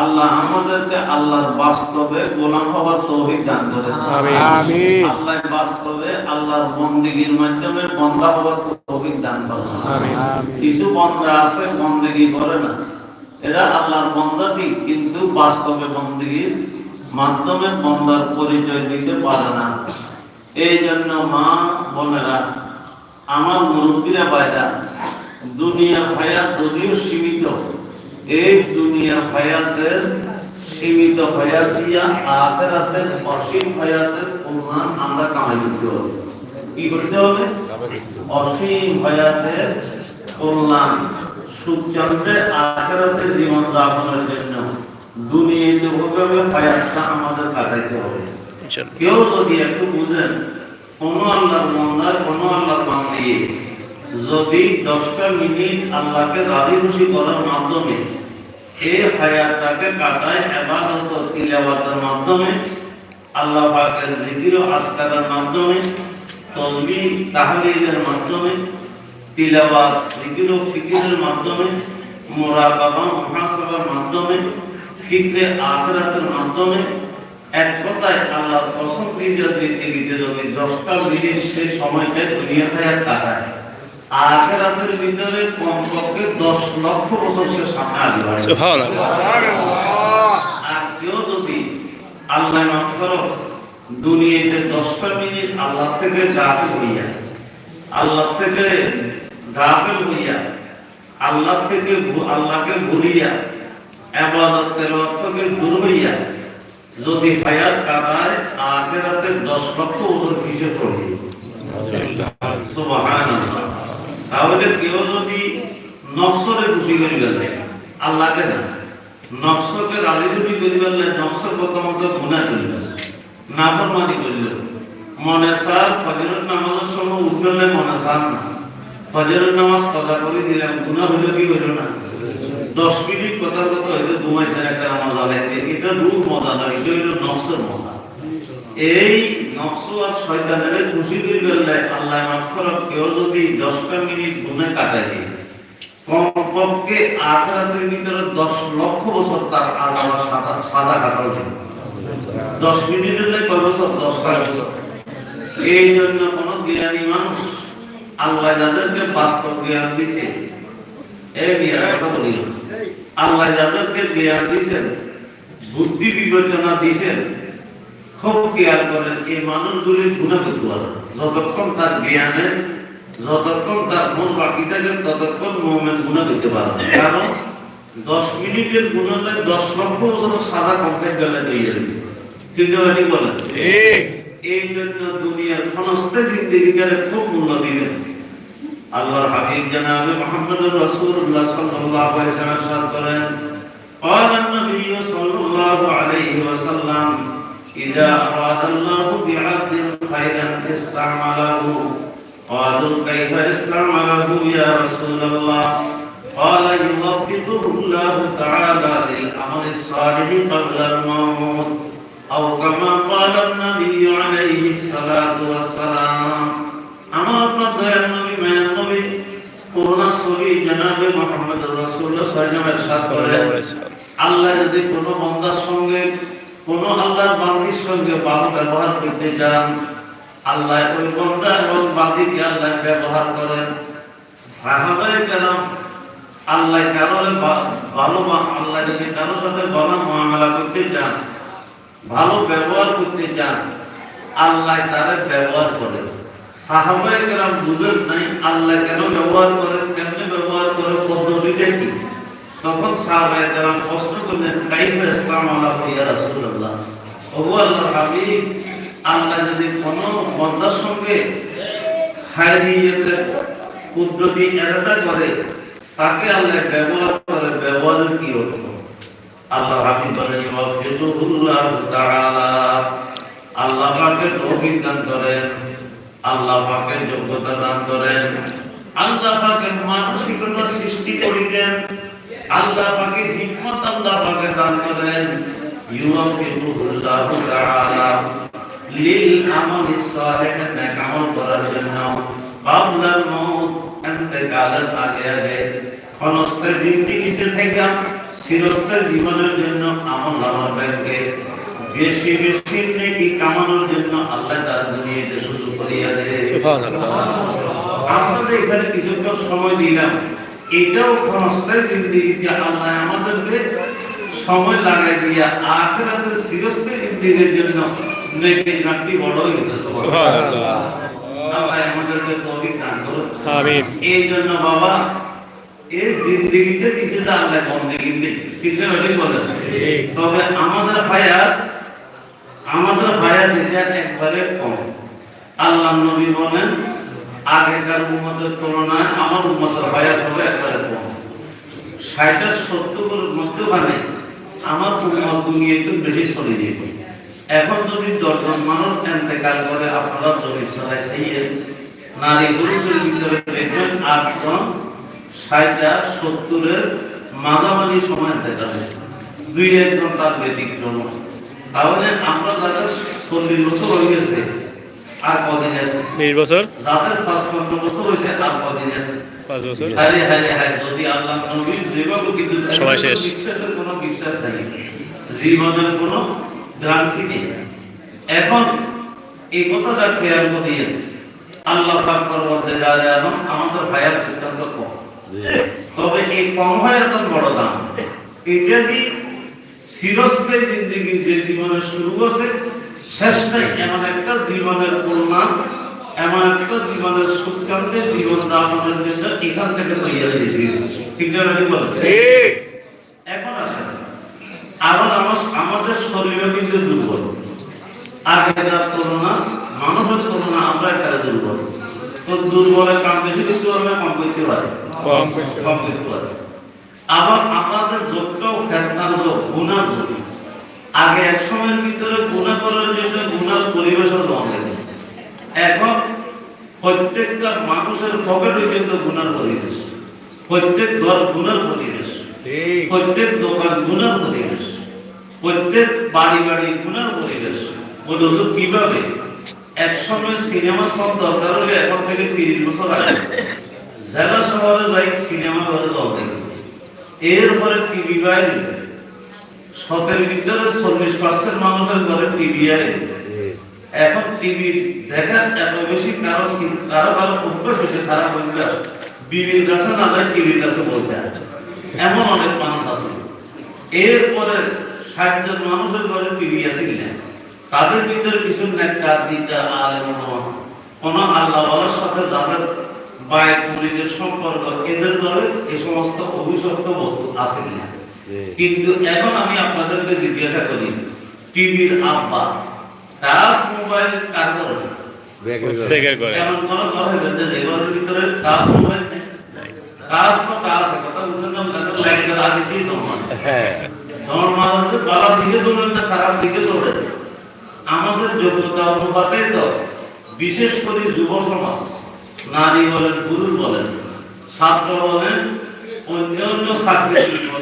আল্লাহ আমাদেরকে আল্লাহর বাস্তবে গোলাম হওয়ার তৌফিক দান করেন আমিন। আল্লাহ বাস্তবে আল্লাহর বন্দিগির মাধ্যমে বন্ধা হওয়ার তৌফিক দান করেন আমিন। কিছু বন্ধা আছে বন্দিগি করে না। এরা আল্লাহর বন্ধা ঠিক কিন্তু বাস্তবে বন্দিগির মাধ্যমে বন্দার পরিচয় দিতে পারে না। এই জন্য মা বোনেরা আমার মুরব্বীরা বাইরা দুনিয়া ভাইয়া যদিও সীমিত এই দুনিয়ার হায়াতের সীমিত হায়াত দিয়া আখেরাতের অসীম হায়াতের উন্নয়ন আমরা কামাই করতে হবে। কি করতে হবে? অসীম হায়াতের কল্যাণ। সুখচন্দ্রে আখেরাতের জীবন যাপনের জন্য দুনিয়াতে ওভাবে হায়াতটা আমাদের কাটাইতে হবে। কেউ যদি একটু বুঝেন কোন আল্লাহর মন্দার কোন আল্লাহর বান্দি যদি দশটা মিনিট আল্লাহকে রাজি খুশি করার মাধ্যমে এই হায়াতটাকে কাটায় এবাদত ও তিলাওয়াতের মাধ্যমে, আল্লাহ পাকের জিকির আসকারের মাধ্যমে তসবিহ তাহলিলের মাধ্যমে, তিলাওয়াত, জিকির ফিকিরের মাধ্যমে, মুরাকাবা, মুহাসাবার মাধ্যমে, ফিকরে আখিরাতের মাধ্যমে, এক কথায় আল্লাহর পছন্দিত জিন্দেগিতে যদি দশটা মিনিট সেই সময়টা দুনিয়া হায়াত কাটায়। আখিরাতের ভিতরে কমপক্ষে দশ লক্ষ বছর সে সামনে আগে আর কেউ যদি আল্লাহ মাফ করো দুনিয়াতে দশটা মিনিট আল্লাহ থেকে গাফিল হইয়া আল্লাহ থেকে গাফিল হইয়া আল্লাহ থেকে আল্লাহকে ভুলিয়া আবাদতের অর্থকে দূর হইয়া যদি হায়াত কাটায় আখেরাতে দশ লক্ষ বছর কিসে পড়বে সুবহানাল্লাহ। তাহলে কেউ যদি নফসরে খুশি করি ফেলে আল্লাহকে না? নফসকে রাজি খুশি করি ফেললে নফসের প্রথমত গুণা করিল নাফরমানি করিল মনে সার ফজরের নামাজের সময় উঠলে মনে সার না। ফজরের নামাজ কথা করে দিলাম গুণা হইল কি হইল না? দশ মিনিট কথা কথা হইলে ঘুমাইছে একটা মজা লাগছে এটা রূপ মজা নয় এটা হইল নফসের মজা। এই নফস আর শয়তানের খুশি ফেললে আল্লাহ মাফ করো, কেউ যদি দশটা মিনিট গুনে কাটাই দিয়ে, কমপক্ষে আখরাতের ভিতরে দশ লক্ষ বছর তার আল্লাহ সাদা সাদা কাটার জন্য দশ মিনিটের লাই কয় বছর? দশ কয় বছর। এই জন্য কোন জ্ঞানী মানুষ আল্লাহ যাদেরকে বাস্তব জ্ঞান দিছে এই বিয়ার কথা বলি আল্লাহ যাদেরকে জ্ঞান দিছেন, বুদ্ধি বিবেচনা দিছেন খুব কেয়ার করেন এই মানুষগুলি গুণা করতে পারে যতক্ষণ তার জ্ঞানের যতক্ষণ তার মন বাকি থাকে ততক্ষণ মোমেন গুণা করতে পারে না। কারণ দশ মিনিটের গুণালে দশ লক্ষ বছর সাদা কন্ট্যাক্ট গেলে তৈরি যাবে কিন্তু এটি বলেন এই জন্য দুনিয়ার সমস্ত দিক দিকে খুব মূল্য দিবেন আল্লাহর হাবিব জানাবে মুহাম্মদুর রাসূলুল্লাহ সাল্লাল্লাহু আলাইহি ওয়াসাল্লাম সাদ করেন قال النبي صلى الله عليه وسلم إذا أراد الله بعبد خيرا استعمله قالوا كيف استعمله يا رسول الله قال يوفقه الله تعالى للعمل الصالح قبل الموت أو كما قال النبي عليه الصلاة والسلام আমার আপনার দয়ার নবী মায়ের নবী করোনা ছবি জানাবে মোহাম্মদ রাসূলুল্লাহ সাল্লাল্লাহু আলাইহি ওয়াসাল্লাম আল্লাহ যদি কোনো বান্দার সঙ্গে কোনো আল্লাহর বান্দির সঙ্গে ভালো ব্যবহার করতে যান। আল্লাহ ওই বান্দা এবং বান্দিকে আল্লাহ ব্যবহার করেন। সাহাবায়ে কেন আল্লাহ কারোর ভালো আল্লাহ যদি কারোর সাথে ভালো মুআমালা করতে চান ভালো ব্যবহার করতে চান আল্লাহ তারা ব্যবহার করেন। সাহাবায়ে কেন বুঝেন নাই আল্লাহ কেন ব্যবহার করেন কেন ব্যবহার করে পদ্ধতিটা কি? তখন সাহাবায়ে কেরাম প্রশ্ন করলেন, কাইফা ইসলাম আল্লাহ ইয়া রাসূলুল্লাহ? ওগো আল্লাহর হাবিব, আল্লাহ যদি কোনো বন্দার সঙ্গে খায়রিয়তের পদ্ধতি এরাদা করে, তাকে আল্লাহ ব্যবহার করে, ব্যবহারের কি অর্থ? আল্লাহ হাবিব বলেন ইউফিকুল্লাহ তাআলা। আল্লাহ পাকের তৌফিক দান করেন, আল্লাহ পাকের যোগ্যতা দান করেন, আল্লাহ পাকের মানসিকতা সৃষ্টি করিলেন। আল্লাহ পাকের হিকমত আল্লাহ পাকে দান করেন। ইউফিকুল্লাহ তাআলা লিল আমালি সালিহ নেক আমল করার জন্য কাবলাল মউত ইন্তেকালের আগে আগে ক্ষণস্থায়ী জিন্দেগিতে থেকে চিরস্থায়ী জীবনের জন্য বয়ানকে বেশি বেশি নেকি কামানোর জন্য আল্লাহ তার দুনিয়াতে সুযোগ করিয়া দেয়। আপনাদের এখানে কিছুক্ষণ সময় দিলাম। এটাও ক্ষণস্থায়ী জিন্দিগিতে আল্লাহ আমাদেরকে সময় লাগাই দিয়া আখেরাতের চিরস্থায়ী জিন্দিগির জন্য নেকের নামটি বড় হয়ে গেছে আল্লাহ আমাদেরকে তৌফিক দান করুন। আমিন। এই জন্য বাবা এই জিন্দিগিতে কিছুটা আল্লাহ বন্দিগি নেই না ওটাই বলেন? তবে আমাদের হায়াত আমাদের হায়াত এটা একবারে কম। আল্লাহ নবী বলেন আগেকার উম্মতের তুলনায় আমার উম্মতের হায়াত হবে একবারে কম। ষাট আর সত্তরের মধ্যখানে আমার দুনিয়াতে বেশি চলে যাবে এখন যদি দশজন মানুষ এতেকাল করে, আপনারা জমি ছড়াই সেই নারী পুরুষের ভিতরে দেখবেন আটজন সত্তরের মাঝামাঝি সময় দেখা যায় দুই একজন তার ব্যতিক্রম। তাহলে আমরা যাদের চল্লিশ বছর হয়ে গেছে আর কদিন আছে। বিশ বছর? যাদের পাঁচপান্ন বছর হয়েছে আর কদিন আছে। পাঁচ বছর? হারে হারে হারে যদি আল্লাহ নবীর যেভাবে কিন্তু সময় শেষ। বিশ্বাসের কোনো বিশ্বাস নেই জীবনের কোনো ভ্রান্তি নেই। এখন এই কথাটা খেয়াল করিয়ে আল্লাহ পাক পরবর্তী যা এবং আমাদের হায়াত অত্যন্ত কম। তবে এই কম হায়াত বড় দাম এটা কি চিরস্থায়ী জিন্দিগি যে জীবনে শুরু আছে শেষ নাই এমন একটা জীবনের কল্যাণ এমন একটা জীবনের সুচান্তে জীবন যাপনের জন্য এখান থেকে তৈরি হয়েছে ঠিক এখন আসেন। আমার আমাদের শরীরও কিন্তু দুর্বল। আগেকার তুলনা মানুষের তুলনা আমরা একটা দুর্বল। তো দুর্বলের কাম বেশি করতে পারবে কম করতে পারে কম কম করতে পারে আবার আমাদের যোগটাও ফেতনার যোগ গুণার যোগ। আগে এক সময়ের ভিতরে গুণা করার জন্য গুণার কম লাগে এখন প্রত্যেকটা মানুষের পকেটে কিন্তু গুণার পরিবেশ। প্রত্যেক ঘর গুণার পরিবেশ। প্রত্যেক দোকান গুণার পরিবেশ। প্রত্যেক বাড়ি বাড়ি গুণার পরিবেশ। বলে হুজুর কীভাবে? এক সময় সিনেমা সব দরকার হলে এখন থেকে তিরিশ বছর আগে জেলা শহরে যাই সিনেমা ঘরে দেখি এরপরে টিভি বাইরে শতের ভিতরে চল্লিশ পার্সেন্ট মানুষের ঘরে টিভি এখন টিভি দেখার এত বেশি কারণ কারও কারও অভ্যাস হয়েছে খারাপ অভ্যাস বিবির কাছে না যায় টিভির কাছে বলতে এমন অনেক মানুষ আছে। এরপরে ষাট জন মানুষের ঘরে টিভি আছে কিনা? তাদের ভিতরে কিছু নেতা দিটা আলেম কোন আল্লাহ সাথে যাদের বায়ক মুরিদের সম্পর্ক এদের ঘরে এই সমস্ত অভিশপ্ত বস্তু আছে কিনা? কিন্তু এখন আমি আপনাদেরকে জিজ্ঞাসা করি টিভির আব্বা টাচ মোবাইল কার করে না? করে এমন কোন ঘরে রয়েছে যে ঘরের ভিতরে টাচ মোবাইল নেই। টাচ তো টাচ কথা বুঝলেন না? লাগা লাইটের আগে চিন্তা তোমার তোমার মানুষ ভালো দিকে দৌড়েন না খারাপ দিকে দৌড়েন আমাদের যোগ্যতা অনুপাতে তো বিশেষ করে যুব সমাজ নারী বলেন পুরুষ বলেন ছাত্র বলেন অন্যান্য চাকরিজীবী বলেন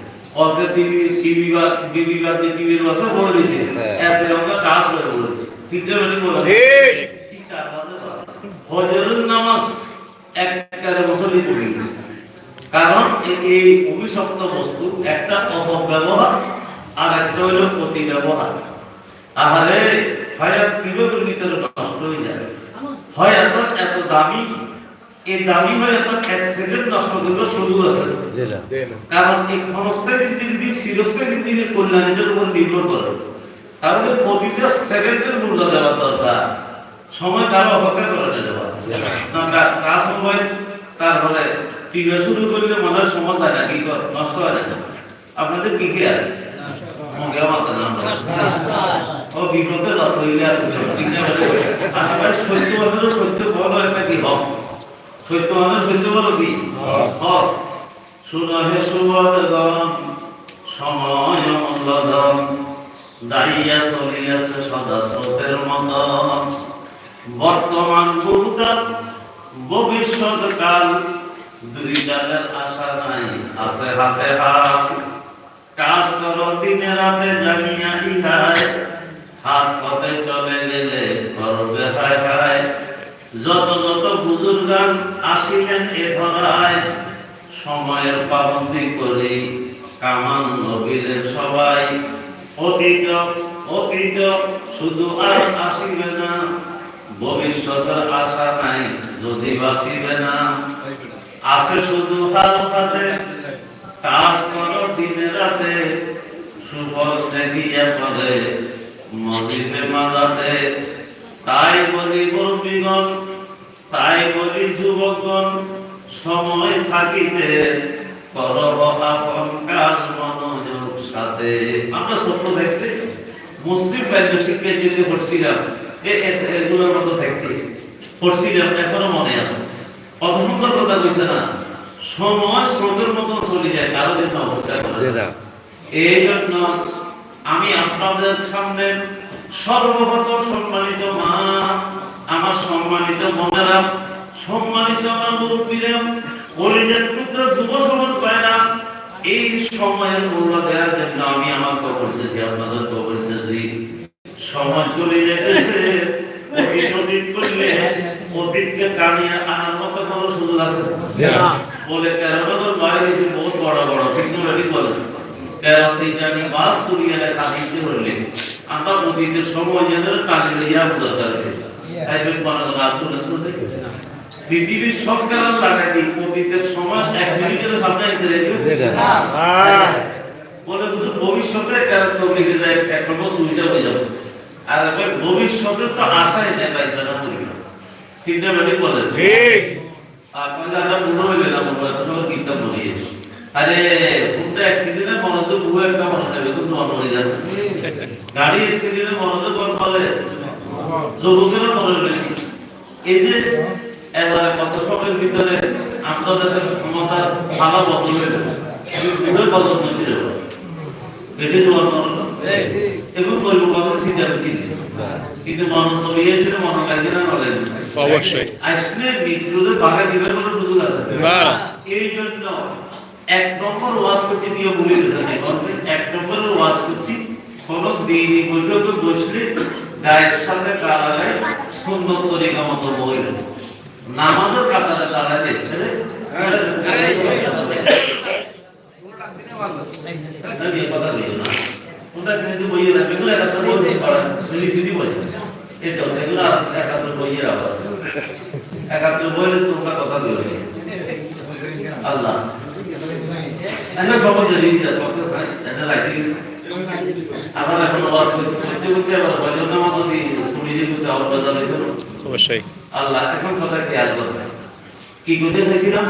ওদের টিভি টিভি বা বিবি বা টিভির বাসা বলে দিছে হ্যাঁ। এতে আমরা কাজ করে বলেছি। ঠিক। বলে? হজরের নামাজ পড়ে গেছে কারণ এই অভিশপ্ত বস্তু একটা অপব্যবহার আর একটা হলো প্রতি ব্যবহার তাহলে হয়াত কীভাবে ভিতরে নষ্ট হয়ে যাবে হয়াত এত দামি এই দামি হয়াত এক সেকেন্ড নষ্ট করবে শুরু আছে। কারণ এই ক্ষণস্থায়ী জিন্দিগি চিরস্থায়ী জিন্দিগির কল্যাণের উপর নির্ভর করে। তাহলে প্রতিটা সেকেন্ডের মূল্য দেওয়ার দরকার। সময় কারও অপেক্ষা করে না দেওয়া না কাজ সময় তারপরে টিভি শুরু করলে মনে হয় সমাজ হয় না কি কর নষ্ট হয় না। আপনাদের কি কি আছে মগে আমার তো নাম ও বিপদে যত হইলে আর এবার সত্য বছর সত্য বলো একটা কি হক? সত্য মানে সত্য বলো কি? হক। শুনো হে সুবদগণ সময় অমূল্যধন দাঁড়িয়া চলিয়াছে সদা স্রোতের মতন বর্তমান ভূতকাল ভবিষ্যৎ কাল দুই কালের আশা নাই আছে হাতে হাত। কাজ করো দিনে রাতে জানিয়া ইহায় হাত পথে চলে গেলে করবে হায় হায়। যত যত বুজুর্গান আসিলেন এ ধরায়, সময়ের পাবন্দি করি কামান নবীদের সবাই। অতীত অতীত, শুধু আর আসিবে না ভবিষ্যতের আশা নাই, যদি বাঁচিবে না। আছে শুধু হাতে কাজ করো দিনে রাতে, সুফল দেখিয়া পদে মজিবে মাদাতে তাই বলি মুরব্বীগণ তাই বলি যুবকগণ সময় থাকিতে করব আপন কাজ মনোযোগ সাথে। আমরা স্বপ্ন দেখতে মুসলিম বাল্য শিক্ষায় যেতে পড়ছিলাম এ- এ- এগুলোর মতো থাকতে পড়ছিলাম এখনও মনে আছে। কথা কইছে না সময় স্রোতের মতো চলে যায় অবস্থা করে এই জন্য আমি আপনাদের সামনে সর্বপ্রথম সম্মানিত মা আমার সম্মানিত বোনেরা সম্মানিত আমার মুরব্বীরা পরিজন পুত্র যুব সমাজ পায়রা এই সময়ের মূল্য দেওয়ার জন্য আমি আমার কবর দিয়েছি আপনাদের কবর দিয়েছি সময় চলে যেতেছে অতীত করলে অতীতকে কানিয়ে আনার মতো কোনো সুযোগ আছে বলে তেরো নম্বর বাইরে বহুত বড় বড় কিন্তু রেডি বলে তেরো থেকে আমি বাস করিয়ে কাঁদিতে হইলে আমরা অতীতের সময় যেন কাজে লইয়া দরকার তাই বলে কোনো কোনো আত্মনির্ভর শুনতে পৃথিবীর সব কারণ লাগাই অতীতের সময় এক মিনিটের সামনে বলে বুঝো ভবিষ্যতে কারণ তো যায় এক নম্বর সুইচা হয়ে যাবে। আর এবার ভবিষ্যতে তো আশায় যায় পাইতে না করি ঠিক। না মানে বলে যারা বুড়ো হইলে না কিতাব বলিয়ে আরে কোনটা অ্যাক্সিডেন্টে মনোযোগ বুড়ো একটা মনে নেবে কিন্তু মনে হয়ে যাবে গাড়ি অ্যাক্সিডেন্টে মনোযোগ কোন ফলে যুবকেরা মনে বেশি এই যে এবারে কত সময়ের ভিতরে আমাদের দেশের ক্ষমতার ভালো বদল হইল বুড়োর বদল হয়েছিল বেশি জোয়ার মনে এবং চিনি কিন্তু মনে ছবি এসে মনে কাজে না বলে অবশ্যই। আসলে মৃত্যুদের বাধা দিবার কোনো সুযোগ আছে এই জন্য এক নম্বর ওয়াজ করছি দিয়ে বলে এক নম্বর ওয়াজ করছি কোন দিন বৈঠকে বসলে গায়ের সাথে কালাগায় সুন্দর তরিকা মতো বই নামাজের কাতারে ওটা কিন্তু বইয়ে রাখবে এগুলো একাত্তর বই পড়া সিঁড়ি সিঁড়ি বসে এই তো এগুলো একাত্তর বইয়ের আবার একাত্তর বইলে তোমরা কথা দিও আল্লাহ। সবাই জানি যে কত সাই এটা লাইতে গেছে আবার এখন ওয়াজ করতে করতে করতে আবার ভজন নামাজ যদি শুনি যে করতে আবার বাজার হইতো। অবশ্যই। আল্লাহ এখন কথা খেয়াল করবে কি করতে চাইছিলাম?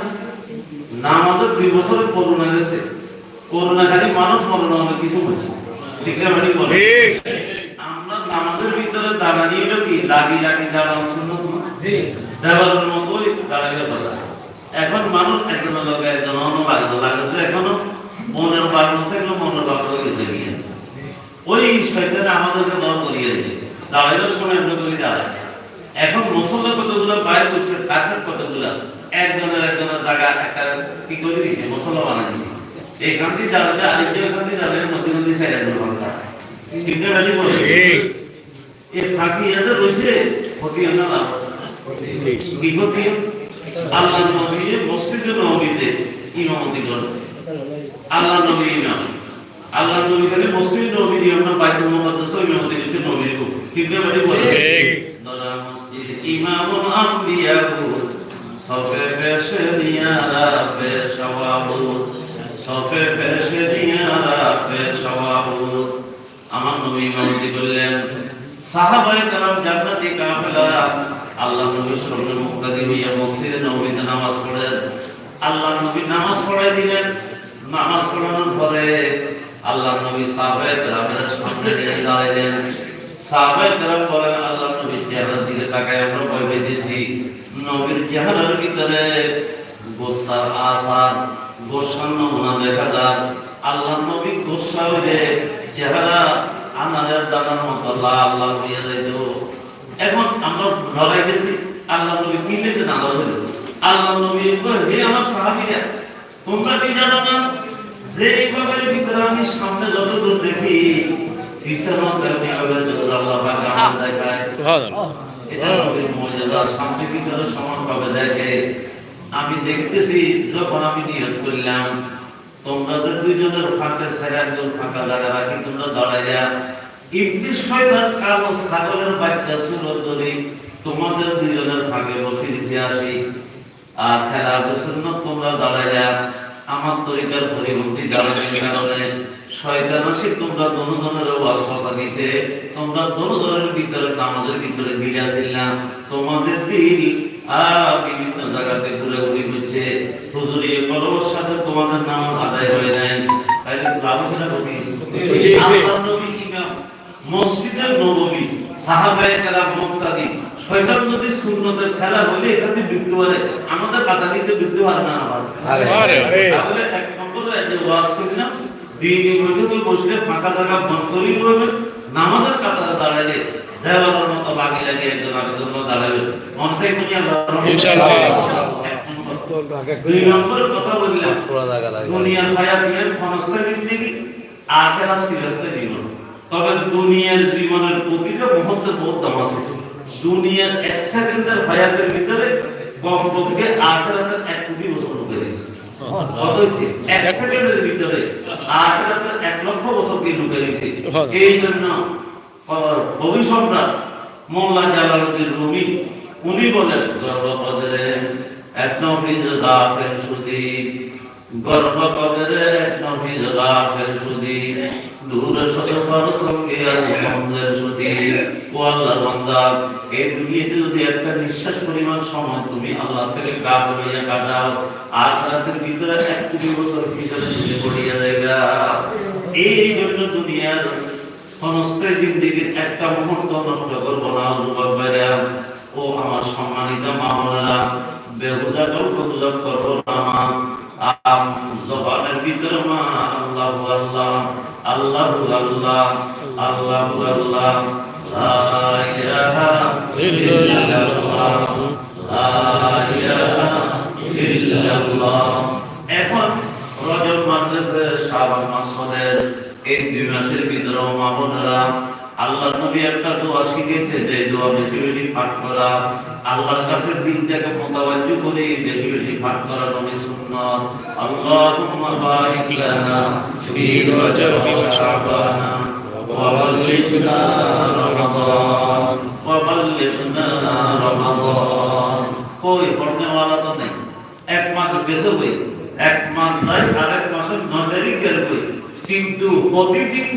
নামাজের দুই বছরের করোনা গেছে। করোনা খালি মানুষ মরণ অনেক কিছু মানে বলে। আমরা নামাজের ভিতরে দাঁড়ানি হলো কি? লাগি লাগি দাঁড়ানো সুন্নত না? দেওয়ালের মতোই দাঁড়াইলে কথা এখন মানুষ একজন লোক একজন অন্য বাগানো লাগছে এখনও। মনের বাগানো থেকে মনের বাগানো গেছে গিয়ে। ওই শয়তানে আমাদেরকে দল করিয়ে দিয়েছে সময় আমরা করি দাঁড়ায় এখন মুসলমান কতগুলো বাইর করছে কাঠের কতগুলো? একজনের একজনের জায়গা একটা কি করে দিছে? মুসলমান বানাইছে এইখান থেকে দাঁড়ালে আরেকটা এখান থেকে দাঁড়ালে মধ্যে সাইড একজন ঠিক না ভাই বলে? এ ফাঁকি এদের রয়েছে ক্ষতি না লাভ? কি ক্ষতি? আল্লাহ নবী মসজিদে নবীতে ইমামতি করেন আল্লাহ নবী ইমাম আল্লাহ নবী খালি মসজিদ নবী দিয়ে আমরা বাইতুল মুকাদ্দাস ইমামতি করছে নবীর উপর ঠিক না ভাই বলে ঠিক। দরা মসজিদ ইমামুল আম্বিয়াহু সফে ফেশে নিয়ারা পেশাওয়াবু সফে ফেশে নিয়ারা পেশাওয়াবু আমার নবী ইমামতি করলেন সাহাবায়ে کرام জান্নাতি কাফেলা আল্লাহ নবীর সঙ্গে মুক্তাদি হইয়া মসজিদে নবীতে নামাজ পড়েন। আল্লাহ নবী নামাজ পড়াই দিলেন। নামাজ পড়ানোর পরে আল্লাহ নবী সাহাবায়ে কেরামের সামনে গিয়ে দাঁড়াইলেন। সাহাবায়ে কেরাম বলেন, আল্লাহ নবী চেহারার দিকে তাকায়, আমরা ভয় পেয়েছি নবীর চেহারার ভিতরে গোসার আসার, গোসার নমুনা দেখা যায়। আল্লাহ নবী গোসা হইলে চেহারা আনারের দানার মতো লাল লাল হইয়া যাইতো। এখন আমরা লড়াই গেছি আল্লাহ নবী কি লেগে নারাজ হলো আল্লাহ নবী হে আমার সাহাবীরা তোমরা কি জানো না যে এইভাবে ভিতরে আমি সামনে যতদূর দেখি পিছনে তেমনি ভাবে যতদূর আল্লাহ পাক আমার দেখায়। এটা নবীর মুজিজা সামনে পিছনে সমানভাবে দেখে। আমি দেখতেছি যখন আমি নিয়ত করলাম তোমরা যে দুইজনের ফাঁকে ছেড়ে একজন ফাঁকা জায়গা রাখি তোমরা দাঁড়াইয়া ইবলিস শয়তান কালো ছাগলের বাচ্চা সুরত ধরে তোমাদের দুইজনের ফাঁকে বসে দিছে আসি। আর খেলা সুন্ন তোমরা দাঁড়াইয়া আমার তরিকার পরিবর্তী দাঁড়ানোর কারণে শয়তান আসি তোমরা দনুজনের ওয়াসওয়াসা দিছে। তোমরা দনুজনের ভিতরে নামাজের ভিতরে দিলাছিলাম তোমাদের দিল আর বিভিন্ন জায়গাতে হুজুরি সাথে তোমাদের নামাজ আদায় হয়ে নাই। তাই আলোচনা করি আল্লাহ নবী ইমাম মসজিদের নববী সাহাবায়ে কেরাম মুক্তাদি। শয়তান যদি সুন্নতের খেলা হলে এখানে মৃত্যু হয় আমাদের দিতে মৃত্যু হয় না আবার আরে, আরে। তাহলে এক নম্বরে যে ওয়াজ করি না। দিন বৈঠকে বসলে ফাঁকা জায়গা বন্ধ করি বলবে নামাজের কাতারে দাঁড়ালে দেওয়ার মতো লাগি লাগে একজন আরেকজন দাঁড়াবে মনটাই কোনি ইনশাআল্লাহ। দুই নম্বরের কথা বললাম। দুনিয়ার হায়াতের ক্ষণস্থায়ী জিন্দেগি আখেরা চিরস্থায়ী জীবন তবে দুনিয়ার জীবনের প্রতিটা মুহূর্তে বহুত দাম আছে। দুনিয়ার এক সেকেন্ডের হায়াতের ভিতরে কমপক্ষে আখেরাতের এক কোটি বছর ঢুকে গেছে এক সেকেন্ডের ভিতরে আখেরাতের এক লক্ষ বছর ঢুকে গেছে এই জন্য মোল্লা জালালউদ্দিন রুমি, উনি বলেন গর্ব কদরে এক নফিজ গাফের সুদি গর্ব কদরে এক নফিজ গাফের সুদি। দূর সদফার সঙ্গে আজ মন্দের সুদি ও আল্লাহ বান্দা, এই দুনিয়াতে যদি একটা নিঃশ্বাস পরিমাণ সময় তুমি আল্লাহ থেকে গাফ হইয়া কাটাও আর রাতের ভিতরে এক কোটি বছর পিছনে তুমি পড়িয়া যাইবা। এই জন্য দুনিয়ার সমস্ত জিন্দিগির একটা মুহূর্ত নষ্ট করব না, যুবক ও আমার সম্মানিত মামলা বেহুদা গল্প গুজব করব না আম, জবানের ভিতরে মা, আল্লাহ আল্লাহ। আল্লাহ আল্লাহ আল্লাহ আল্লাহ। লা ইলাহা ইল্লাল্লাহ। লা ইলাহা এখন রজব মাদ্রাসা শাবান মাসের এই দুই মাসের ভিতরে মা আল্লাহ নবী একটা দোয়া শিখেছে যে দোয়া বেশি বেশি পাঠ করা। আল্লাহর কাছে দিনটাকে মোতাবাজ্য করে বেশি বেশি পাঠ করা নবী সুন্নাত। আল্লাহুম্মা বারিক লানা ফি রজব শাবান ওয়া বাল্লিগনা রমাদান। ওয়া বাল্লিগনা রমাদান। কই পড়নে वाला তো নেই। এক মাস গেছে বই, এক মাস নাই, আরেক মাসের গেল বই। কিন্তু প্রতিদিন